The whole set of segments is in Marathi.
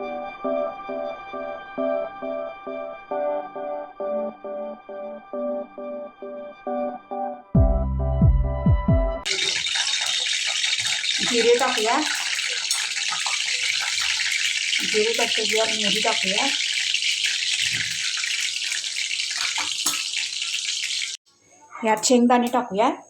Jiri ya? Ini ya? Ya, cinta nih ya?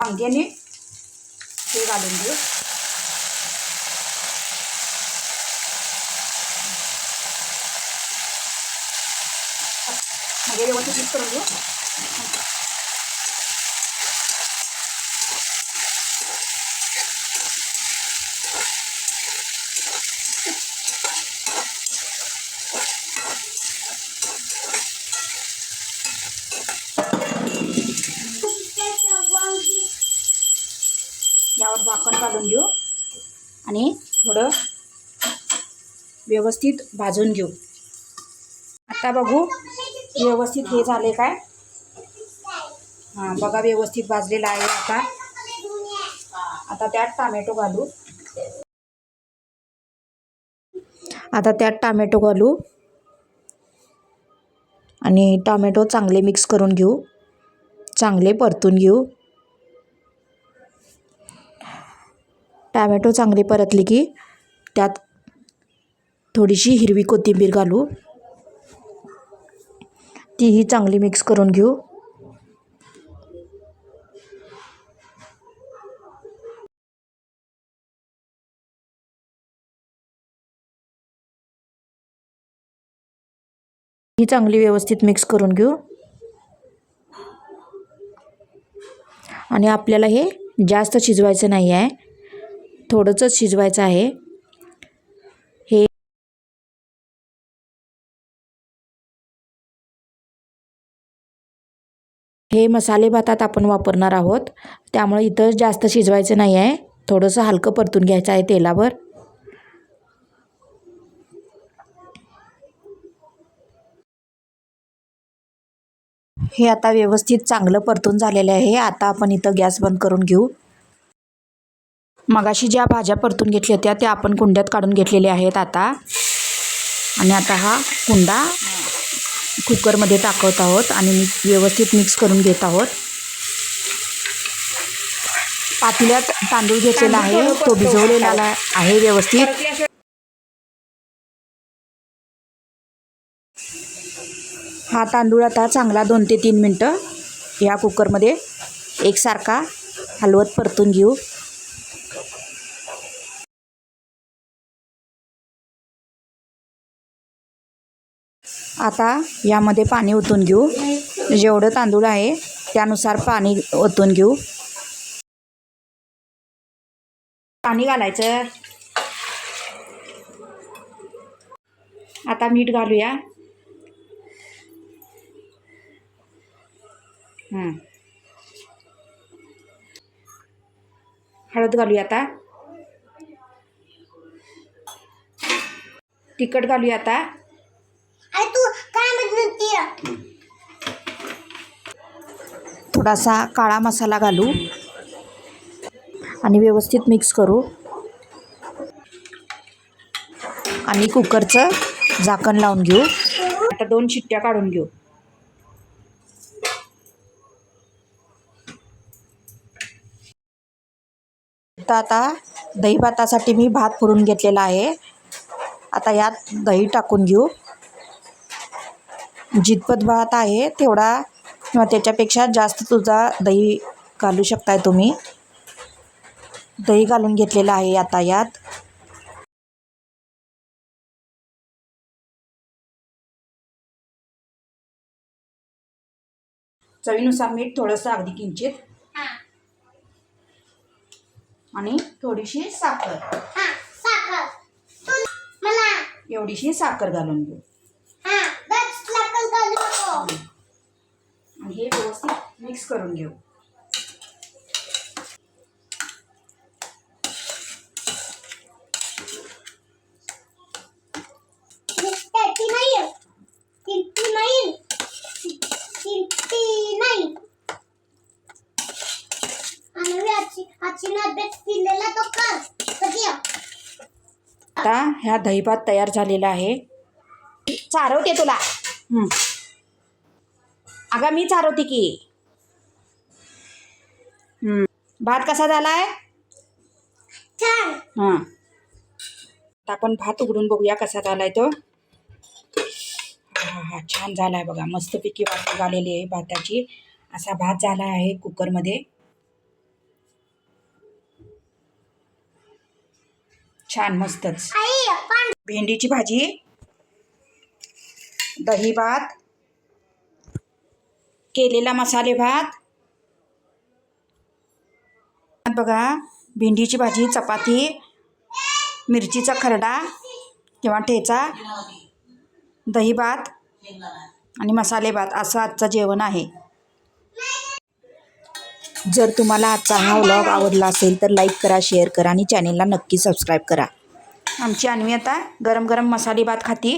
फिरवून घेऊ वांग्याने ते घालून घेऊ म्हणजे व्यवस्थित मिक्स करून घेऊ यावर झाकण घालून घेऊ. आणि थोडं व्यवस्थित भाजून घेऊ. आता बघू व्यवस्थित हे झाले काय? हां बघा व्यवस्थित भाजलेलं आहे आता. आता त्यात टामॅटो घालू. आता त्यात टामॅटो घालू. आणि टामॅटो चांगले मिक्स करून घेऊ. चांगले परतून घेऊ. टॅमॅटो चांगली परतली की त्यात थोडीशी हिरवी कोथिंबीर घालू. तीही चांगली मिक्स करून घेऊ. ही चांगली व्यवस्थित मिक्स करून घेऊ. आणि आपल्याला हे जास्त शिजवायचं नाही आहे थोडंसंच शिजवायचं आहे. हे हे मसाले भातात आपण वापरणार आहोत. त्यामुळे इथं जास्त शिजवायचं नाही आहे. थोडंसं हलकं परतून घ्यायचं आहे तेलावर. हे आता व्यवस्थित चांगलं परतून झालेलं आहे. आता आपण इथं गॅस बंद करून घेऊ. मगाशी ज्या भाज्या परतून घेतल्या होत्या त्या आपण कुंड्यात काढून घेतलेल्या आहेत आता. आणि आता हा कुंडा कुकरमध्ये टाकत आहोत आणि मी व्यवस्थित मिक्स करून घेत आहोत. पातेल्यात तांदूळ घेतलेला आहे तो भिजवलेला आहे व्यवस्थित. हा तांदूळ आता चांगला दोन ते तीन मिनटं या कुकरमध्ये एकसारखा हलवत परतून घेऊ. आता यामध्ये पाणी ओतून घेऊ. जेवढं तांदूळ आहे त्यानुसार पाणी ओतून घेऊ. पाणी घालायचं. आता मीठ घालूया. हळद घालूया आता. तिखट घालूया आता. थोडासा काळा मसाला घालू आणि व्यवस्थित मिक्स करू. आणि कुकरचं झाकण लावून घेऊ. आता दोन शिट्ट्या काढून घेऊ. तर आता दही भातासाठी मी भात फोडून घेतलेला आहे. आता यात दही टाकून घेऊ. जितपत भात आहे तेवढा किंवा त्याच्यापेक्षा जास्त तुझा दही घालू शकताय तुम्ही. दही घालून घेतलेलं आहे आता यात. चवीनुसार मीठ थोडंसं अगदी किंचित. आणि थोडीशी साखर. एवढीशी साखर घालून घेऊ तो कर. कधी आता ह्या दहीभात तयार झालेला आहे. चारवते तुला. हं. अगं मी चारवते की. भात कसा झालाय? छान. हां. आता आपण भात उघडून बघूया कसा झालाय तो. हा हा छान झालाय बघा. मस्तपैकी वाट झालेली आहे भाताची. असा भात झाला आहे कुकरमध्ये. छान मस्तच. भेंडीची भाजी. दही भात. केलेला मसाले भात. बघा भेंडीची भाजी चपाती मिरचीचा खरडा किंवा ठेचा दही भात आणि मसाले भात. असं आजचं जेवण आहे. जर तुम्हाला आजचा हा व्लॉग आवडला असेल तर लाईक करा शेअर करा आणि चॅनेलला नक्की सबस्क्राईब करा. आमची अन्वी आता गरम गरम मसाले भात खाती.